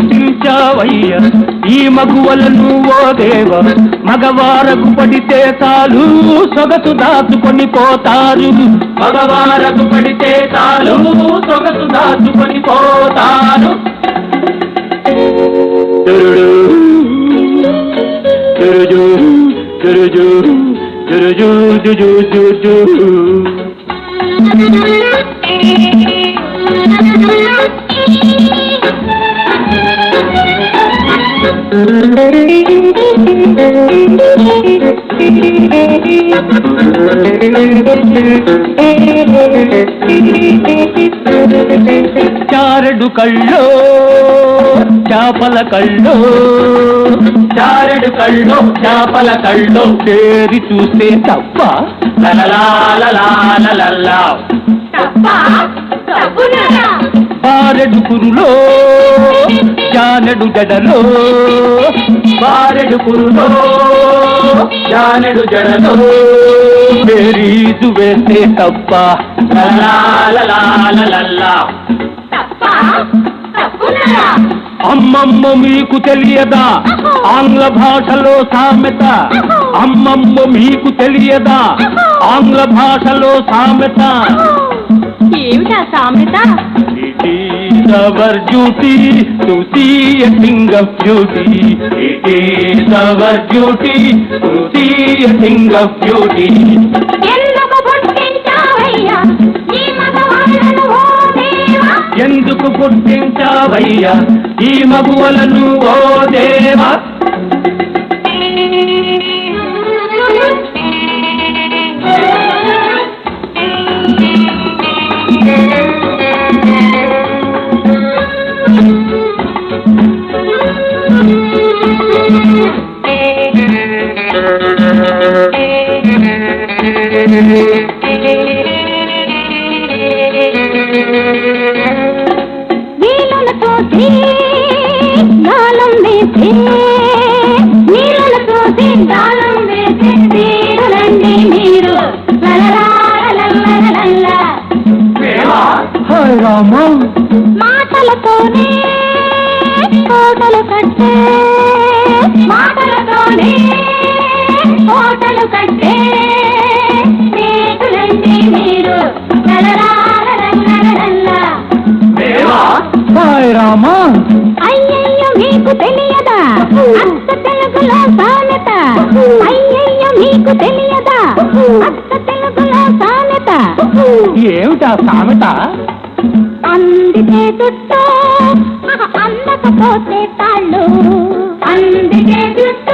ఎందుకు ఈ మగువలను ఓ దేవ మగవారకు పడితే చాలు సొగసు దాచుకొని పోతారు మగవారకు పడితే చాలు సొగసు దాచుకొని పోతారు దురుడు, దురుజు, దురుజు, దురుజు, దుజు, దుజు. చారెడు కళ్ళో చేపల కళ్ళో చారెడు కళ్ళో చేపల కళ్ళో. చేరి చూస్తే తప్ప. బారెడు కురులో జానెడు జడలో బారెడు కురులో జానెడు జడలో. బేరీజు వేస్తే తప్ప. అమ్మమ్మ మీకు తెలియదా? ఆంగ్ల భాషలో సామెత. అమ్మమ్మ మీకు తెలియదా? ఆంగ్ల భాషలో సామెత. ఏమిటా సామెత? Our duty to see a thing of beauty. It is our duty to see a thing of beauty. ఎందుకు పుట్టించావయ్యా ఈ మగువలను ఓ దేవా మాటలతోనే కోటలు కట్టే. మాటలతోనే కోటలు కట్టే. రామా. అయ్యయ్యో మీకు తెలియదా? అత్త తెలుగులో సామెత. అయ్యయ్యో మీకు తెలియదా? అత్త తెలుగులో సామెత. ఏమిటా సామెత? అందితే చుట్టూ అందకపోతే తాళ్ళు. అందితే చుట్టూ